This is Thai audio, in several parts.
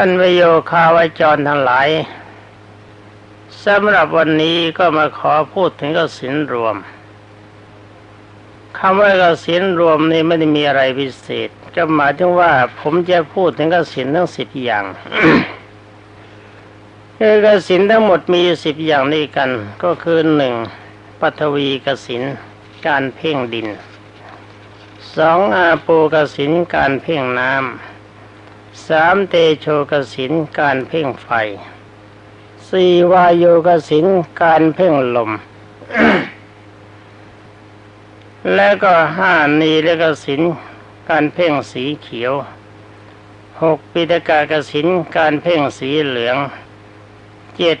ท่านประโยคาวจรทั้งหลายสำหรับวันนี้ก็มาขอพูดถึงกสินรวมคำว่ากสินรวมนี่ไม่ได้มีอะไรพิเศษ ก็หมายถึงว่าผมจะพูดถึงกสินทั้งสิบอย่างคือกสินทั้งหมดมีสิบอย่างนี้กัน ก็คือหนึ่งปัทวีกสินการเพ่งดินสองอาปูกสินการเพ่งน้ำ สามเตโชกสินการเพ่งไฟสี่วายโยกสินการเพ่งลม แล้วก็ห้านีและกสินการเพ่งสีเขียวหกปิตกากสินการเพ่งสีเหลืองเจ็ด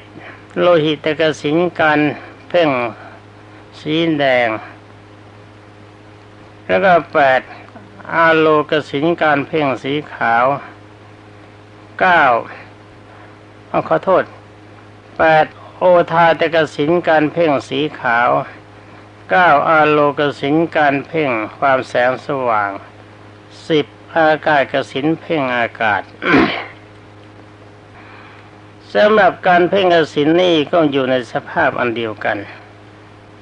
โลหิตกสินการเพ่งสีแดง แล้วก็แปดอาโลกสินการเพ่งสีขาว เก้าเอาขอโทษแปดโอทาตกสินการเพ่งสีขาวเก้าอาโลกสินการเพ่งความแสงสว่างสิบอากาศกสินเพ่งอากาศสำหรับการเพ่งกสินนี่ก็อยู่ในสภาพอันเดียวกัน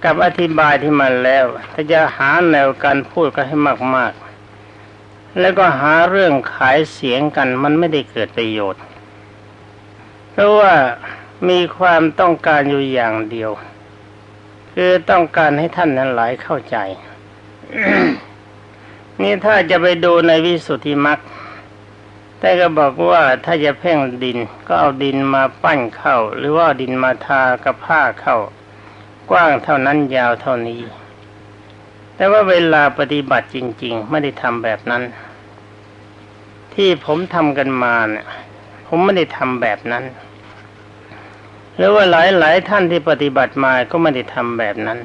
กับอธิบายที่มันแล้ว ถ้าจะหาแนวการพูดก็ให้มากๆ แล้วก็หาเรื่องขายเสียงกันมันไม่ได้เกิดประโยชน์ เพราะว่ามีความต้องการอยู่อย่างเดียว คือต้องการให้ท่านนั้นหลายเข้าใจ นี่ถ้าจะไปดูในวิสุทธิมรรคแต่ก็บอกว่าถ้าจะเพ่งดินก็เอาดินมาปั้นเข้า หรือว่าดินมาทากับผ้าเข้า กว้างเท่านั้นยาวเท่านี้ แต่ว่าเวลาปฏิบัติจริง ๆ ไม่ได้ทำแบบนั้น ที่ผมทำกันมาเนี่ย ผมไม่ได้ทำแบบนั้น หรือว่าหลายหลายท่านที่ปฏิบัติมาก็ไม่ได้ทำแบบนั้น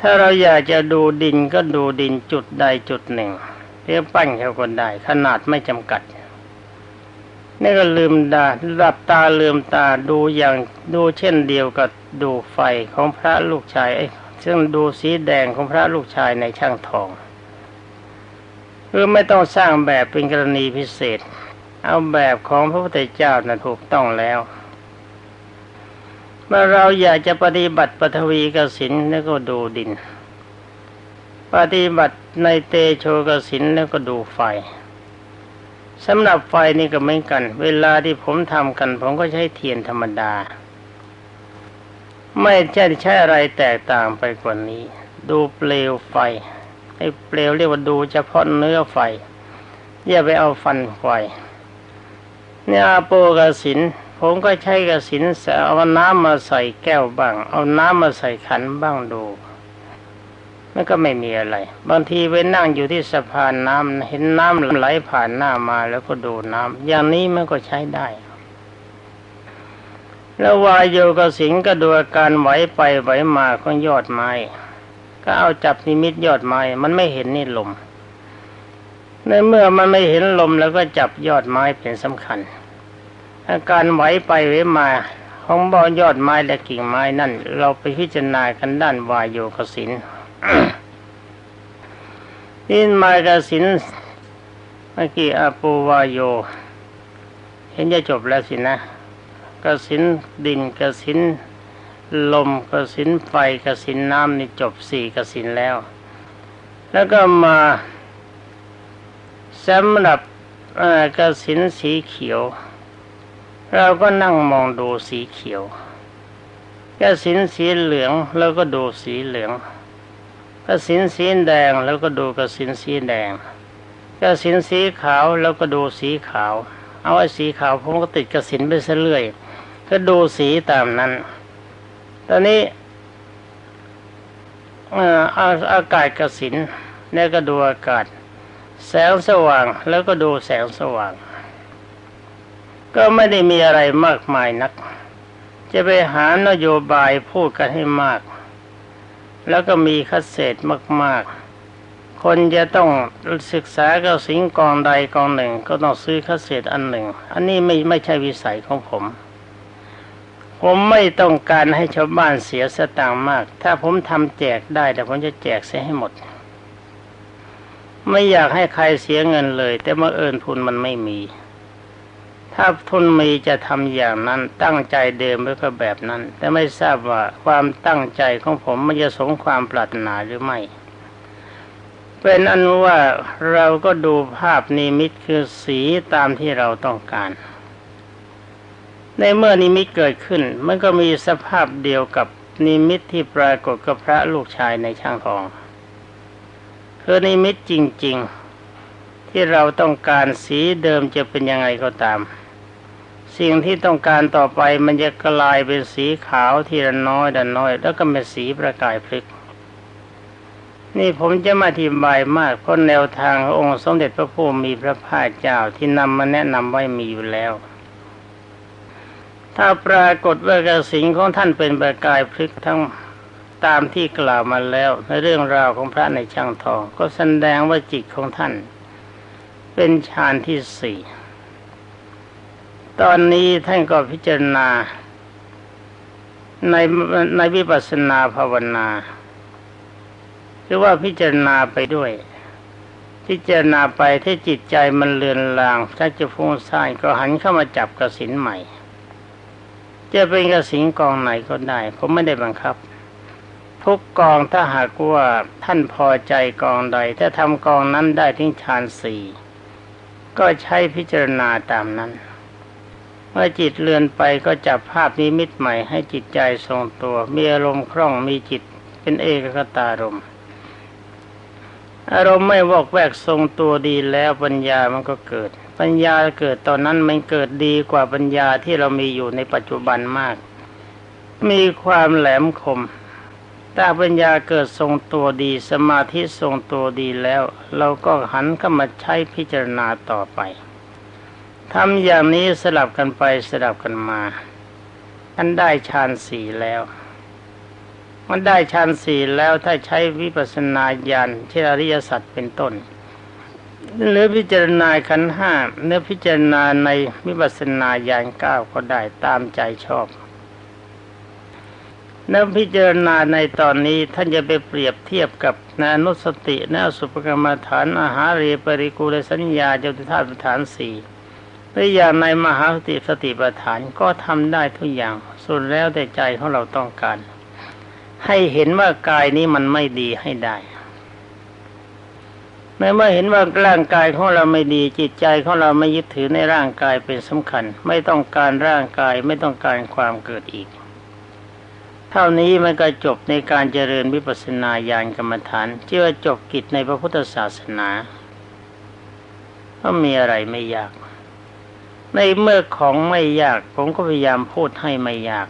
ถ้าเราอยากจะดูดินก็ดูดินจุดใดจุดหนึ่งเรียกปั้นเขาคนได้ ขนาดไม่จำกัดนี่ก็ลืมดาหลับตาลืมตาดูอย่างดูเช่นเดียวกับดูไฟของพระลูกชายไอ้ซึ่งดูสีแดงของพระลูกชายในช่างทอง คือไม่ต้องสร้างแบบเป็นกรณีพิเศษ เอาแบบของพระพุทธเจ้านะถูกต้องแล้ว เมื่อเราอยากจะปฏิบัติปฐวีกสินแล้วก็ดูดิน ปฏิบัติในเตโชกสินแล้วก็ดูไฟสำหรับไฟนี่ก็เหมือนกัน เวลาที่ผมทำกัน ผมก็ใช้เทียนธรรมดา ไม่ใช่ใช้อะไรแตกต่างไปกว่านี้ ดูเปลวไฟ ไอ้เปลวเรียกว่าดูเฉพาะเนื้อไฟอย่าไปเอาฟันไฟเนี่ยอาโปกสินผมก็ใช้กระสินเอาน้ำมาใส่แก้วบ้าง เอาน้ำมาใส่ขันบ้างดูมันก็ไม่มีอะไร บางทีไปนั่งอยู่ที่สะพานน้ำเห็นน้ำไหลผ่านหน้ามาแล้วก็ดูน้ำอย่างนี้มันก็ใช้ได้ แล้ววายโยกสิงก็ดูอาการไหวไปไหวมาของยอดไม้ ก็เอาจับนิมิตยอดไม้ มันไม่เห็นนี่ลม ในเมื่อมันไม่เห็นลมแล้วก็จับยอดไม้เป็นสำคัญ อาการไหวไปไหวมาของบอยอดไม้และกิ่งไม้นั่น เราไปพิจารณากันด้านวายโยกสินนี่มายกสินเมื่อกี้อาปูวายโย เห็นจะจบแล้วสินะกสินดินกสิน ลมกสินไฟกสินน้ำนี่จบสี่กสินแล้ว แล้วก็มาสำหรับกสินสีเขียว เราก็นั่งมองดูสีเขียวกระสินสีเหลืองแล้วก็ดูสีเหลืองกระสินสีแดงแล้วก็ดูกระสินสีแดงกระสินสีขาวแล้วก็ดูสีขาว เอาไอ้สีขาวผมก็ติดกระสินไปเรื่อยก็ดูสีตามนั้น ตอนนี้อากาศกสินแล้วก็ดูอากาศ แสงสว่างแล้วก็ดูแสงสว่าง ก็ไม่ได้มีอะไรมากมายนัก จะไปหานโยบายพูดกันให้มาก แล้วก็มีคัดเศษมาก ๆ คนจะต้องศึกษากับสิงกองใดกองหนึ่ง ก็ต้องซื้อคัดเศษอันหนึ่ง อันนี้ไม่ไม่ใช่วิสัยของผม ผมไม่ต้องการให้ชาวบ้านเสียสตางค์มาก ถ้าผมทำแจกได้แต่ผมจะแจกเสียให้หมด ไม่อยากให้ใครเสียเงินเลย แต่เมื่อเอิญทุนมันไม่มี ถ้าทุนมีจะทำอย่างนั้นตั้งใจเดิมไว้ก็แบบนั้น แต่ไม่ทราบว่าความตั้งใจของผมมันจะสมความปรารถนาหรือไม่เป็นอันว่าเราก็ดูภาพนิมิตคือสีตามที่เราต้องการ ในเมื่อนิมิตเกิดขึ้น มันก็มีสภาพเดียวกับนิมิตที่ปรากฏกับพระลูกชายในช่างทองคือนิมิตจริง ๆ ที่เราต้องการสีเดิมจะเป็นยังไงก็ตาม สิ่งที่ต้องการต่อไปมันจะกลายเป็นสีขาวทีละน้อยดันน้อย แล้วก็เป็นสีประกายพลิกนี่ผมจะมาอธิบายมากเพราะแนวทางองค์สมเด็จพระพุทธมีพระภาคเจ้าที่นำมาแนะนำไว้มีอยู่แล้ว ถ้าปรากฏว่ากระสิงของท่านเป็นประกายพลิกทั้งตามที่กล่าวมาแล้ว ในเรื่องราวของพระในช่างทอง ก็แสดงว่าจิตของท่าน เป็นฌานที่สี่ตอนนี้ท่านก็พิจารณา ในในวิปัสสนาภาวนาหรือว่าพิจารณาไปด้วย พิจารณาไปที่จิตใจมันเลือนลางชักจะฟุ้งซ่านก็หันเข้ามาจับกระสินใหม่ จะเป็นกระสินกองไหนก็ได้ ผมไม่ได้บังคับ ทุกกองถ้าหากว่าท่านพอใจกองใด ถ้าทำกองนั้นได้ทิ้งฌานสี่ก็ใช้พิจารณาตามนั้น เมื่อจิตเลือนไปก็จับภาพนิมิตใหม่ให้จิตใจทรงตัว มีอารมณ์คล่องมีจิตเป็นเอกคตารมอารมณ์ไม่วอกแวกทรงตัวดีแล้วปัญญามันก็เกิด ปัญญาเกิดตอนนั้นมันเกิดดีกว่าปัญญาที่เรามีอยู่ในปัจจุบันมาก มีความแหลมคมถ้าปัญญาเกิดทรงตัวดีสมาธิทรงตัวดีแล้ว เราก็หันเข้ามาใช้พิจารณาต่อไปทำอย่างนี้สลับกันไปสลับกันมาท่านได้ฌานสี่แล้ว มันได้ฌานสี่แล้วถ้าใช้วิปัสสนาญาณเช่นอริยสัจเป็นต้น หรือพิจารณาขันห้าเนื้อพิจารณาในวิปัสสนาญาณเก้าก็ได้ตามใจชอบเนื้อพิจารณาในตอนนี้ท่านจะไปเปรียบเทียบกับนานุสตินาสุปกรรมฐานอาหารเรปริกูลสัญญาเจ้าธาตุฐานสี่หรืออย่างในมหาสติสติปัฏฐานก็ทำได้ทุกอย่างส่วนแล้วแต่ใจของเราต้องการ ให้เห็นว่ากายนี้มันไม่ดีให้ได้ ในเมื่อเห็นว่าร่างกายของเราไม่ดีจิตใจของเราไม่ยึดถือในร่างกายเป็นสำคัญ ไม่ต้องการร่างกายไม่ต้องการความเกิดอีก เท่านี้มันก็จบในการเจริญวิปัสสนาญาณกรรมฐานเชื่อจบกิจในพระพุทธศาสนาก็มีอะไรไม่ยาก ในเมื่อของไม่ยาก ผมก็พยายามพูดให้ไม่ยาก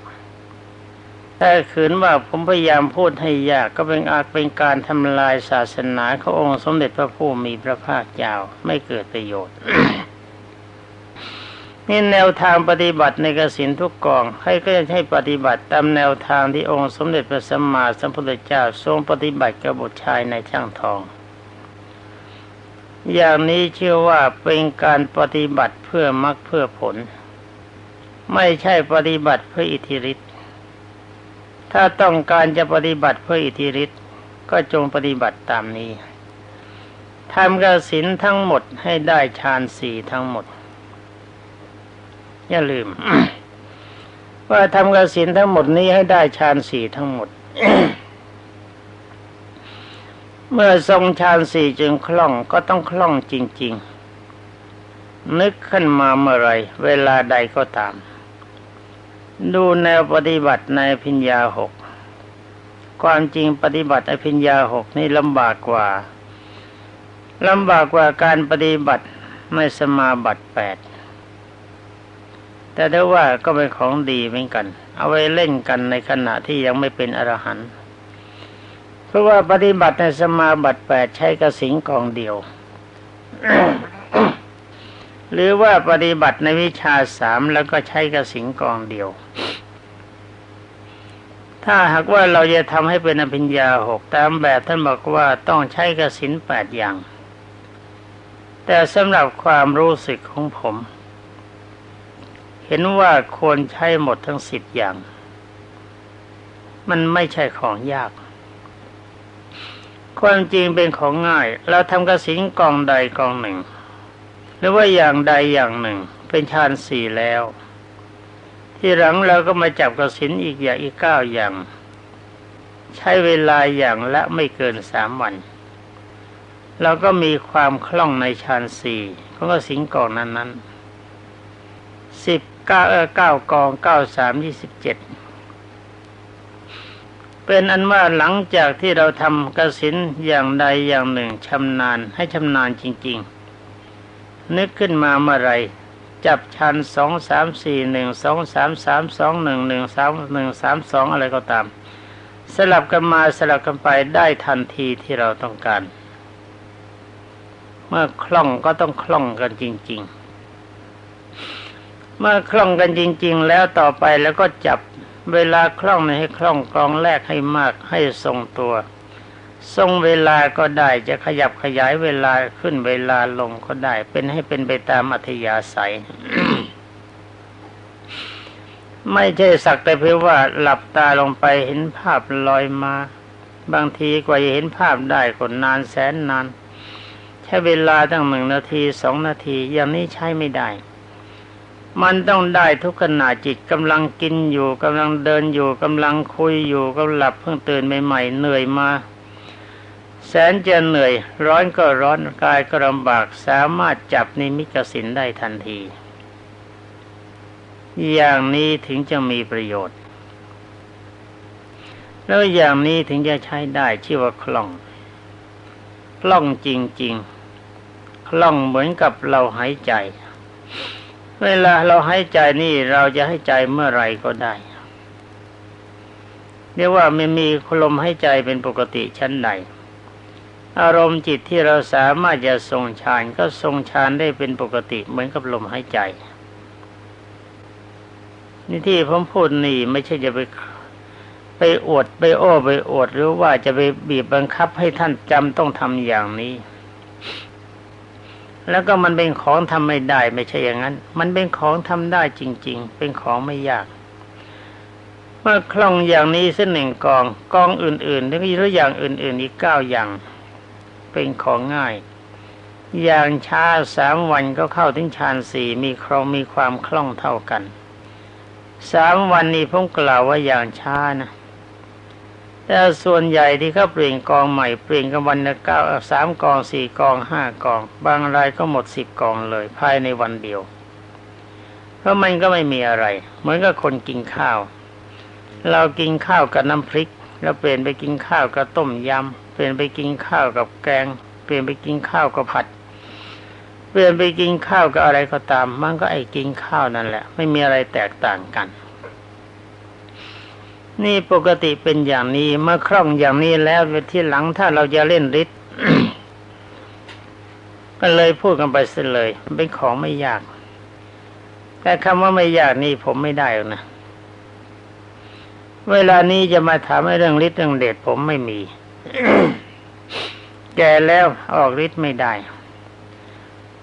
แต่ขืนว่าผมพยายามพูดให้ยากก็เป็นอาจเป็นการทำลายศาสนาขององค์สมเด็จพระผู้มีพระภาคเจ้าไม่เกิดประโยชน์นี่แนวทางปฏิบัติในกสินทุกกองให้ก็จะให้ปฏิบัติตามแนวทางที่องค์สมเด็จพระสัมมาสัมพุทธเจ้าทรงปฏิบัติกับบุตรชายในช่างทอง อย่างนี้เชื่อว่าเป็นการปฏิบัติเพื่อมรรคเพื่อผล ไม่ใช่ปฏิบัติเพื่ออิทธิฤทธิ ถ้าต้องการจะปฏิบัติเพื่ออิทธิฤทธิ์ก็จงปฏิบัติตามนี้ทำกสินทั้งหมดให้ได้ฌานสี่ทั้งหมด อย่าลืม ว่าทำกสินทั้งหมดนี้ให้ได้ฌานสี่ทั้งหมด เมื่อทรงฌานสี่จึงคล่องก็ต้องคล่องจริง ๆ นึกขึ้นมาเมื่อไรเวลาใดก็ตาม ดูแนวปฏิบัติในพิญญาหกความจริงปฏิบัติอภิญญาหกนี่ลำบากกว่าลำบากกว่าการปฏิบัติไม่สมาบัติแปดแต่ได้ว่าก็เป็นของดีเหมือนกัน เอาไว้เล่นกันในขณะที่ยังไม่เป็นอรหันต์เพราะว่าปฏิบัติในสมาบัติแปดใช้กระสิงกองเดียว หรือว่าปฏิบัติในวิชาสามแล้วก็ใช้กระสิงกองเดียว ถ้าหากว่าเราจะทำให้เป็นอภิญญาหกตามแบบท่านบอกว่าต้องใช้กระสินแปดอย่าง แต่สำหรับความรู้สึกของผม เห็นว่าควรใช้หมดทั้งสิบอย่าง มันไม่ใช่ของยากความจริงเป็นของง่าย เราทำกระสินกองใดกองหนึ่ง รือว่าอย่างใดอย่างหนึ่ง เป็นฌานสี่แล้ว ที่หลังเราก็มาจับกสินอีกอย่างอีกเก้าอย่าง ใช้เวลาอย่างละไม่เกินสามวันเราก็มีความคล่องในฌานสี่ของกสินกองนั้นนั้นสิบเก้าเออเก้ากองเก้าสามยี่สิบเจ็ดเป็นอันว่าหลังจากที่เราทำกสินอย่างใดอย่างหนึ่งชำนาญให้ชำนาญจริง ๆ นึกขึ้นมาเมื่อไรจับชันสองสามสี่หนึ่งสองสามสามสองหนึ่งหนึ่งสามหนึ่งสามสองอะไรก็ตาม สลับกันมาสลับกันไปได้ทันทีที่เราต้องการ เมื่อคล่องก็ต้องคล่องกันจริง ๆ เมื่อคล่องกันจริง ๆ แล้วต่อไปแล้วก็จับเวลาคล่องในให้คล่องกองแรกให้มากให้ทรงตัว ทรงเวลาก็ได้จะขยับขยายเวลาขึ้นเวลาลงก็ได้ เป็นให้เป็นไปตามอัธยาศัย ไม่ใช่สักแต่เพียงว่าหลับตาลงไปเห็นภาพลอยมา บางทีกว่าจะเห็นภาพได้ก็นานแสนนานใช้เวลาตั้งหนึ่งนาทีสองนาทีอย่างนี้ใช้ไม่ได้ มันต้องได้ทุกขณะจิตกำลังกินอยู่กำลังเดินอยู่กำลังคุยอยู่ก็หลับเพิ่งตื่นใหม่ๆเหนื่อยมา แสนจะเหนื่อย ร้อนก็ร้อนกายก็ลำบากสามารถจับนิมิตกสินได้ทันที อย่างนี้ถึงจะมีประโยชน์ แล้วอย่างนี้ถึงจะใช้ได้ชื่อว่าคล่อง คล่องจริง ๆ คล่องเหมือนกับเราหายใจ เวลาเราให้ใจนี่เราจะให้ใจเมื่อไรก็ได้เรียกว่าไมันมีลมให้ใจเป็นปกติชั้นใด อารมณ์จิตที่เราสามารถจะทรงฌานก็ทรงฌานได้เป็นปกติเหมือนกับลมหายใจ นี่ที่ผมพูดนี่ไม่ใช่จะไปไปอวดไปโอ้ไปอวดหรือว่าจะไปบีบบังคับให้ท่านจำต้องทำอย่างนี้ แล้วก็มันเป็นของทำไม่ได้ ไม่ใช่อย่างนั้น มันเป็นของทำได้จริง ๆ เป็นของไม่ยากเมื่อคล่องอย่างนี้เส้นหนึ่งกองกองอื่นๆแล้วก็รืออย่างอื่น ๆ อีกเก้าอย่าง เป็นของง่าย อย่างช้าสามวันก็เข้าถึงฌานสี่มีครองมีความคล่องเท่ากันสามวันนี้ผมกล่าวว่าอย่างช้านะแต่ส่วนใหญ่ที่เขาเปลี่ยนกองใหม่เปลี่ยนกันวันละเก้าสามกองสี่กองห้ากอง บางรายก็หมดสิบกองเลย ภายในวันเดียว เพราะมันก็ไม่มีอะไร เหมือนกับคนกินข้าว เรากินข้าวกับน้ำพริก แล้วเปลี่ยนไปกินข้าวกับต้มยำ เปลี่ยนไปกินข้าวกับแกง เปลี่ยนไปกินข้าวกับผัด เปลี่ยนไปกินข้าวกับอะไรก็ตาม มันก็ไอ้กินข้าวนั่นแหละ ไม่มีอะไรแตกต่างกัน นี่ปกติเป็นอย่างนี้เมื่อคล่องอย่างนี้แล้วที่หลังถ้าเราจะเล่นฤทธิ์ก็เลยพูดกันไปเสียเลยเป็นของไม่ยาก แต่คำว่าไม่ยากนี่ผมไม่ได้นะเวลานี้จะมาถามเรื่องฤทธิ์เรื่องเดชผมไม่มี แก่แล้วออกฤทธิ์ไม่ได้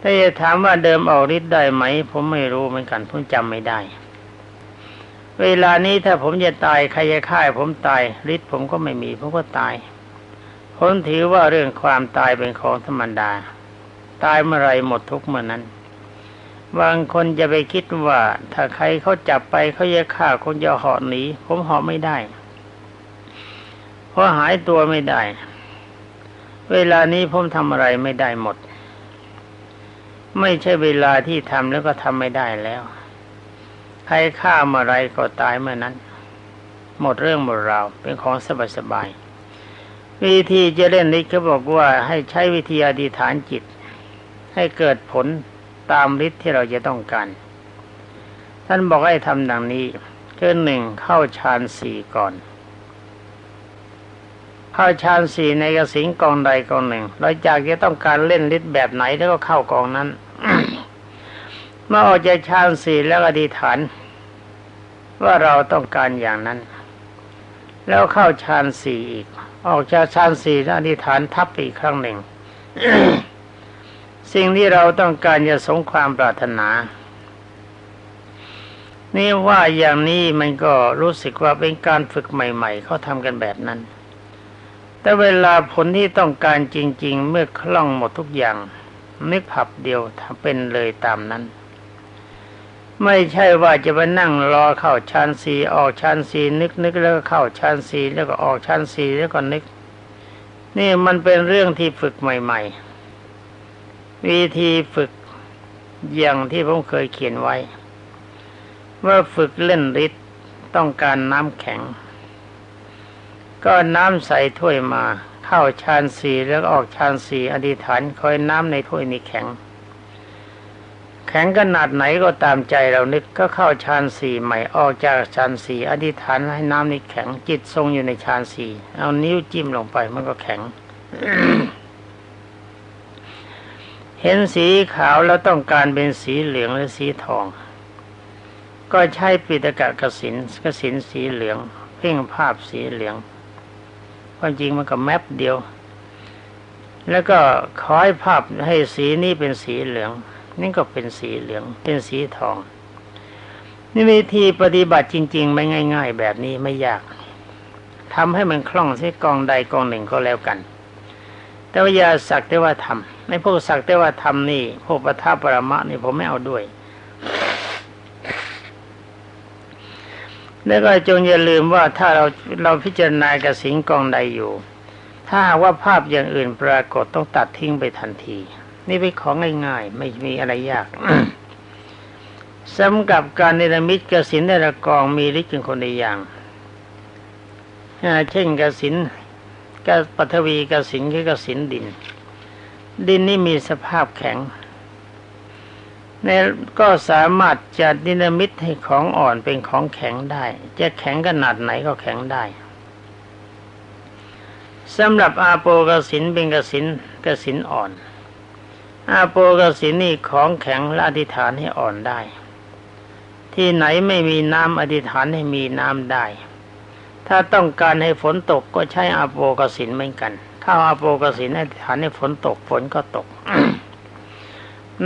ถ้าจะถามว่าเดิมออกฤทธิ์ได้ไหม ผมไม่รู้เหมือนกัน ผมจำไม่ได้ เวลานี้ถ้าผมจะตายใครจะฆ่าผมตายฤทธิ์ผมก็ไม่มี ผมก็ตาย ผมถือว่าเรื่องความตายเป็นของธรรมดา ตายเมื่อไรหมดทุกเมื่อนั้นบางคนจะไปคิดว่า ถ้าใครเขาจับไปเขาจะฆ่าคนจะเหาะหนีผมเหาะไม่ได้ เพราะหายตัวไม่ได้ เวลานี้ผมทำอะไรไม่ได้หมด ไม่ใช่เวลาที่ทำแล้วก็ทำไม่ได้แล้วใครฆ่าเมื่อไรก็ตายเมื่อนั้น หมดเรื่องหมดราวเป็นของสบายสบายวิธีจะเล่นนี้เขาบอกว่าให้ใช้วิธีอธิษฐานจิต ให้เกิดผลตามฤทธิ์ที่เราจะต้องการ ท่านบอกให้ทำดังนี้คือหนึ่งเข้าฌานสี่ก่อน เข้าฌานสี่ในกสิงกองใดกองหนึ่งเราจากจะต้องการเล่นฤทธิ์แบบไหนแล้วก็เข้ากองนั้นเมื่อออกจากฌานสี่แล้วอธิษฐาน ว่าเราต้องการอย่างนั้น แล้วเข้าฌานสี่อีก ออกจากฌานสี่แล้วอธิษฐานทับอีกครั้งหนึ่งสิ่งที่เราต้องการจะสงความปรารถนา นี่ว่าอย่างนี้มันก็รู้สึกว่าเป็นการฝึกใหม่ ๆ เขาทำกันแบบนั้น แต่เวลาผลที่ต้องการจริง ๆ เมื่อคล่องหมดทุกอย่างนึกผับเดียวทำเป็นเลยตามนั้น ไม่ใช่ว่าจะไปนั่งรอเข้าฌานสีออกฌานสีนึกนึกแล้วก็เข้าฌานสีแล้วก็ออกฌานสีแล้วก็นึก นี่มันเป็นเรื่องที่ฝึกใหม่ ๆ วิธีฝึกอย่างที่ผมเคยเขียนไว้ ว่าฝึกเล่นฤทธิ์ต้องการน้ำแข็ง ก็น้ำใส่ถ้วยมา เข้าฌานสีแล้วออกฌานสีอธิษฐานคอยน้ำในถ้วยนี้แข็ง แข็งขนาดไหนก็ตามใจเรานึกก็เข้าฌานสี่ใหม่ออกจากฌานสี่อธิษฐานให้น้ำนี้แข็งจิตทรงอยู่ในฌานสี่เอานิ้วจิ้มลงไปมันก็แข็งเห็นสีขาวแล้วต้องการเป็นสีเหลืองหรือสีทอง ก็ใช้ปิตกะกสินกสินสีเหลือง เพ่งภาพสีเหลือง ความจริงมันก็แมปเดียว แล้วก็คอยภาพให้สีนี้เป็นสีเหลือง นี่ก็เป็นสีเหลือง เป็นสีทอง นี่วิธีปฏิบัติจริง ๆ ไม่ง่าย ๆ แบบนี้ไม่ยากทำให้มันคล่องใช้กองใดกองหนึ่งก็แล้วกัน แต่ว่าอย่าสักแต่ว่าทำในพวกสักแต่ว่าทำนี่พวกปทัปรมะนี่ผมไม่เอาด้วย แล้วก็จงอย่าลืมว่าถ้าเราเราพิจารณากระสิงกองใดอยู่ ถ้าว่าภาพอย่างอื่นปรากฏต้องตัดทิ้งไปทันที นี่เป็นของง่ายๆ ไม่มีอะไรยากสำกับการเนรมิตกสินในระกองมีฤทธิ์เป็นคนในอย่างเช่นกสินกปฐวีกสินคือกสินดิน ดินนี่มีสภาพแข็ง ก็สามารถจะดินามิตให้ของอ่อนเป็นของแข็งได้ จะแข็งขนาดไหนก็แข็งได้สำหรับอาโปกสินเป็นกสินกสินอ่อน อาโปกสินนี่ของแข็งละอธิษฐานให้อ่อนได้ ที่ไหนไม่มีน้ำอธิษฐานให้มีน้ำได้ ถ้าต้องการให้ฝนตกก็ใช้อาโปกสินเหมือนกัน ถ้าอาโปกสินอธิษฐานให้ฝนตกฝนก็ตก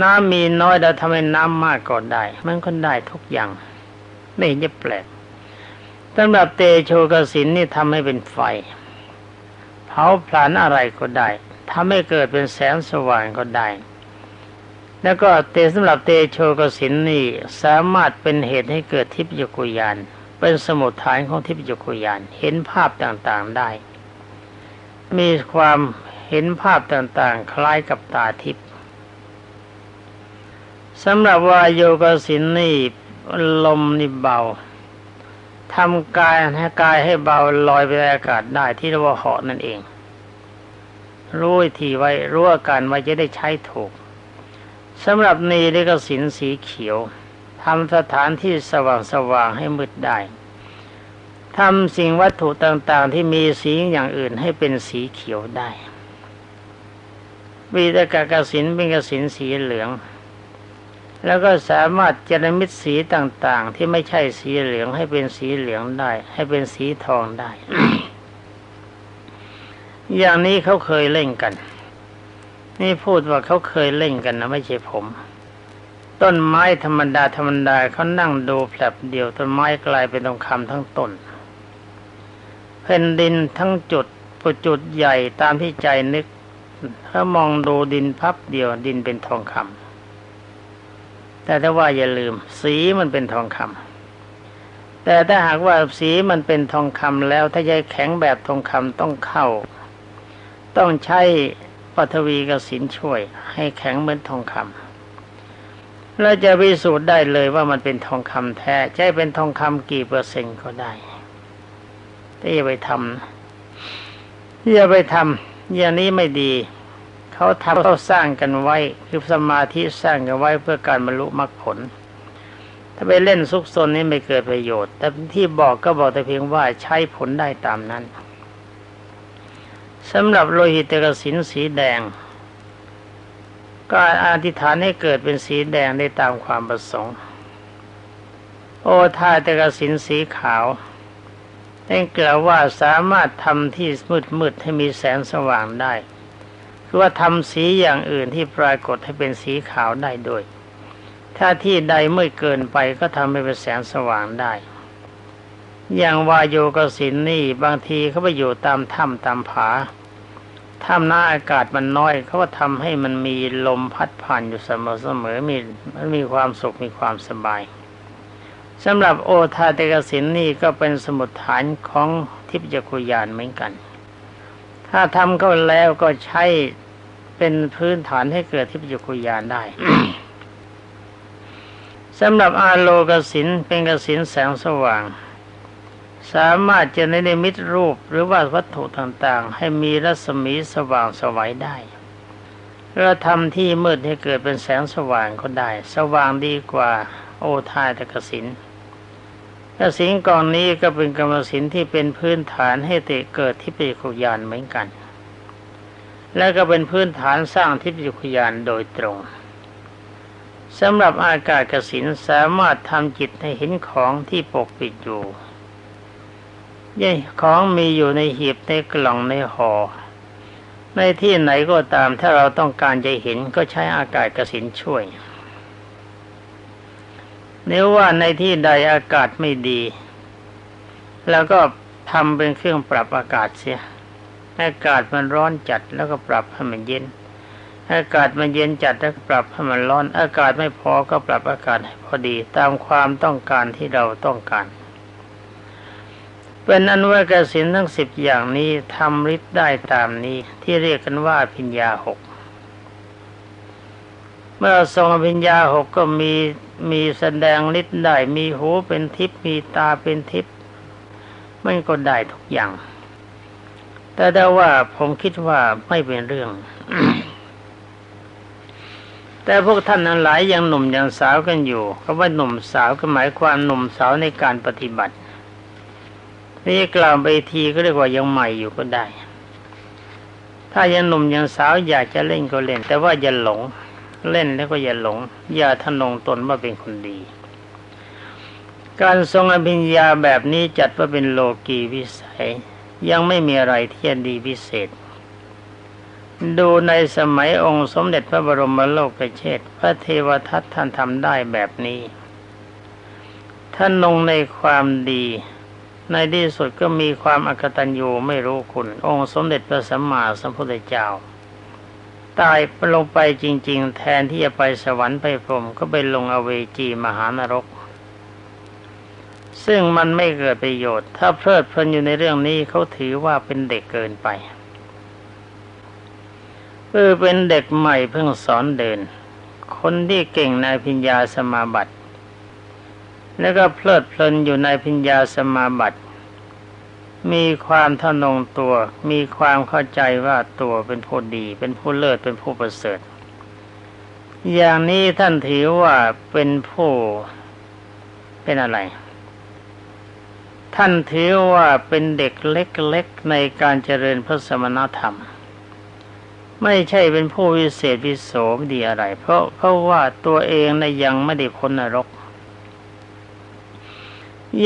น้ำมีน้อยเราทำให้น้ำมากก็ได้ มันก็ได้ทุกอย่าง ไม่จะแปลกสำหรับเตโชกสินนี่ทำให้เป็นไฟ เผาผลาญอะไรก็ได้ทำให้เกิดเป็นแสงสว่างก็ได้ แล้วก็เตสำหรับเตโชกสินนี่สามารถเป็นเหตุให้เกิดทิพยกุยาน เป็นสมุดฐานของทิพยกุยาน เห็นภาพต่างๆได้ มีความเห็นภาพต่างๆ คล้ายกับตาทิพย์ สำหรับวายโยกสินนี่ลมนี่เบาทำกายให้กายให้เบาลอยไปในอากาศได้ที่เรียกว่าเหาะนั่นเอง รู้ทีไว้รู้อาการไว้จะได้ใช้ถูกสำหรับนีเรียกสินสีเขียวทำสถานที่สว่างสว่างให้มืดได้ทำสิ่งวัตถุต่างๆ ที่มีสีอย่างอื่นให้เป็นสีเขียวได้วีตกากสินเป็นกสินสีเหลือง แล้วก็สามารถเจรมิตสีต่าง ๆ ที่ไม่ใช่สีเหลืองให้เป็นสีเหลืองได้ ให้เป็นสีทองได้ อย่างนี้เขาเคยเล่นกัน นี่พูดว่าเขาเคยเล่นกันนะไม่ใช่ผม ต้นไม้ธรรมดาธรรมดาเขานั่งดูแผลบเดียวต้นไม้กลายเป็นทองคำทั้งต้นแผ่นดินทั้งจุดปุจุดใหญ่ตามที่ใจนึก ถ้ามองดูดินพับเดียวดินเป็นทองคำ แต่ถ้าว่าอย่าลืม สีมันเป็นทองคำแต่ถ้าหากว่าสีมันเป็นทองคำแล้วถ้าจะแข็งแบบทองคำต้องเข้า ต้องใช้ปฐวีกสินช่วย ให้แข็งเหมือนทองคำเราจะพิสูจน์ได้เลยว่ามันเป็นทองคำแท้ใช่เป็นทองคำกี่เปอร์เซ็นต์ก็ได้แต่อย่าไปทำอย่าไปทำอย่างนี้ไม่ดี เขาทำเขาสร้างกันไว้คือสมาธิสร้างกันไว้เพื่อการบรรลุมรรคผล ถ้าไปเล่นซุกซนนี้ไม่เกิดประโยชน์ แต่ที่บอกก็บอกแต่เพียงว่าใช้ผลได้ตามนั้นสำหรับโลหิตกสินสีแดง ก็อธิษฐานให้เกิดเป็นสีแดงได้ตามความประสงค์ โอทาตกสินสีขาวได้กล่าวว่าสามารถทำที่มืดๆให้มีแสงสว่างได้ ว่าทำสีอย่างอื่นที่ปรากฏให้เป็นสีขาวได้ด้วย ถ้าที่ใดมืดเกินไปก็ทำให้เป็นแสงสว่างได้ อย่างวายโยกสินนี่บางทีเขาไปอยู่ตามถ้ำตามผาถ้ำหน้าอากาศมันน้อยเขาก็ทำให้มันมีลมพัดผ่านอยู่เสมอเสมอมีมันมีความสุขมีความสบายสำหรับโอทาเตกสินนี่ก็เป็นสมุดฐานของทิพยคุยานเหมือนกัน ถ้าทำเข้าแล้วก็ใช้ เป็นพื้นฐานให้เกิดทิพยคุยานได้สำหรับอาโลกสินเป็นกสินแสงสว่าง สามารถจะในนิมิตรูปหรือว่าวัตถุต่างๆ ให้มีรัศมีสว่างสวัยได้เราทำที่มืดให้เกิดเป็นแสงสว่างก็ได้ สว่างดีกว่าโอทายตกสินกสินกองนี้ก็เป็นกรรมสินที่เป็นพื้นฐานให้เตเกิดทิพยคุยานเหมือนกัน และก็เป็นพื้นฐานสร้างทิพยคุยานโดยตรงสำหรับอากาศกสินสามารถทำจิตให้เห็นของที่ปกปิดอยู่ย่ของมีอยู่ในหีบในกล่องในหอ่อในที่ไหนก็ตามถ้าเราต้องการจะเห็นก็ใช้อากาศกสินช่วยเนื้อว่าในที่ใดอากาศไม่ดี แล้วก็ทำเป็นเครื่องปรับอากาศเสีย อากาศมันร้อนจัดแล้วก็ปรับให้มันเย็น อากาศมันเย็นจัดแล้วปรับให้มันร้อน อากาศไม่พอก็ปรับอากาศให้พอดีตามความต้องการที่เราต้องการเป็นอันว่ากสินทั้งสิบอย่างนี้ทำฤทธิ์ได้ตามนี้ที่เรียกกันว่าพิญญาหกเมื่อทรงพิญญาหกก็มีมีแสดงฤทธิ์ได้มีหูเป็นทิพย์มีตาเป็นทิพย์มันก็ได้ทุกอย่าง แต่ได้ว่าผมคิดว่าไม่เป็นเรื่อง แต่พวกท่านนั้นหลายยังหนุ่มยังสาวกันอยู่คำว่าหนุ่มสาวก็หมายความหนุ่มสาวในการปฏิบัตินี่กล่าวไปทีก็เรียกว่ายังใหม่อยู่ก็ได้ ถ้ายังหนุ่มยังสาวอยากจะเล่นก็เล่น แต่ว่าอย่าหลง เล่นแล้วก็อย่าหลง อย่าทะนงตนว่าเป็นคนดี การทรงอภิญญาแบบนี้จัดว่าเป็นโลกีวิสัย ยังไม่มีอะไรที่จะดีพิเศษ ดูในสมัยองค์สมเด็จพระบรมโลกเชษพระเทวทัตท่านทำได้แบบนี้ ท่านลงในความดี ในที่สุดก็มีความอกตัญญูไม่รู้คุณ องค์สมเด็จพระสัมมาสัมพุทธเจ้า ตายลงไปจริง ๆ แทนที่จะไปสวรรค์ไปพรหมก็ไปลงอเวจีมหานรก ซึ่งมันไม่เกิดประโยชน์ ถ้าเพลิดเพลินอยู่ในเรื่องนี้เขาถือว่าเป็นเด็กเกินไปเออเป็นเด็กใหม่เพิ่งสอนเดิน คนที่เก่งในพิญญาสมาบัติ แล้วก็เพลิดเพลินอยู่ในพิญญาสมาบัติ มีความทนงตัว มีความเข้าใจว่าตัวเป็นผู้ดี เป็นผู้เลิศเป็นผู้ประเสริฐ อย่างนี้ท่านถือว่าเป็นผู้เป็นอะไร ท่านถือว่าเป็นเด็กเล็กๆในการเจริญพระสมณธรรม ไม่ใช่เป็นผู้วิเศษวิโสมดีอะไร เพราะเพราะว่าตัวเองในยังไม่ได้พ้นนรก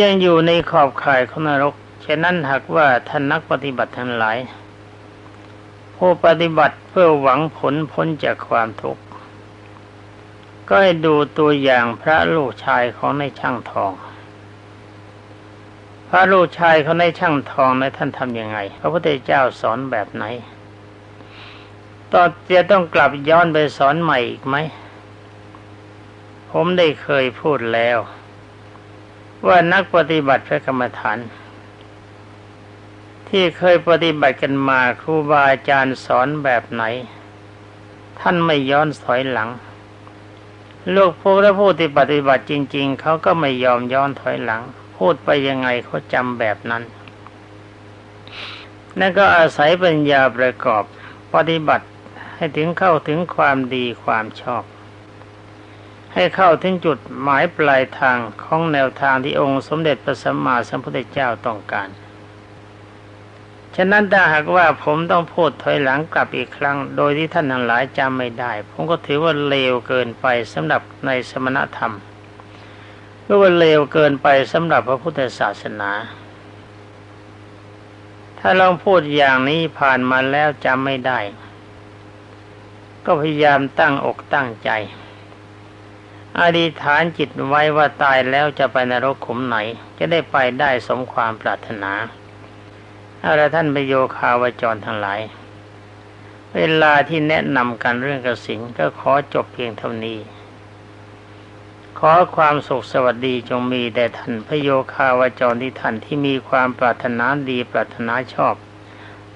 ยังอยู่ในขอบข่ายของนรก ฉะนั้นหากว่าท่านนักปฏิบัติทั้งหลาย ผู้ปฏิบัติเพื่อหวังผลพ้นจากความทุกข์ก็ให้ดูตัวอย่างพระลูกชายของในช่างทอง พระลูกชายเขาในช่างทองในท่านทำยังไง พระพุทธเจ้าสอนแบบไหนตอนจะต้องกลับย้อนไปสอนใหม่อีกไหม ผมได้เคยพูดแล้ว ว่านักปฏิบัติพระกรรมฐาน ที่เคยปฏิบัติกันมาครูบาอาจารย์สอนแบบไหน ท่านไม่ย้อนถอยหลังลูกพวกและผู้ที่ปฏิบัติจริง ๆเขาก็ไม่ยอมย้อนถอยหลัง พูดไปยังไงเขาจำแบบนั้น นั่นก็อาศัยปัญญาประกอบปฏิบัติให้ถึงเข้าถึงความดีความชอบ ให้เข้าถึงจุดหมายปลายทางของแนวทางที่องค์สมเด็จพระสัมมาสัมพุทธเจ้าต้องการ ฉะนั้นถ้าหากว่าผมต้องพูดถอยหลังกลับอีกครั้ง โดยที่ท่านทั้งหลายจำไม่ได้ ผมก็ถือว่าเลวเกินไปสำหรับในสมณธรรม ก็ว่าเลวเกินไปสำหรับพระพุทธศาสนา ถ้าลองพูดอย่างนี้ผ่านมาแล้วจำไม่ได้ ก็พยายามตั้งอกตั้งใจอธิษฐานจิตไว้ว่าตายแล้วจะไปนรกขุมไหน จะได้ไปได้สมความปรารถนาเอาละท่านประโยคาวจรทั้งหลาย เวลาที่แนะนำกันเรื่องกสินก็ขอจบเพียงเท่านี้ ขอความสุขสวัสดีจงมีแด่ท่านพระโยคาวจรที่ท่านที่มีความปรารถนาดีปรารถนาชอบ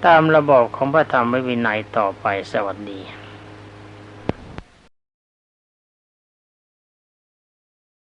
ตามระบอบของพระธรรมวินัยต่อไปสวัสดี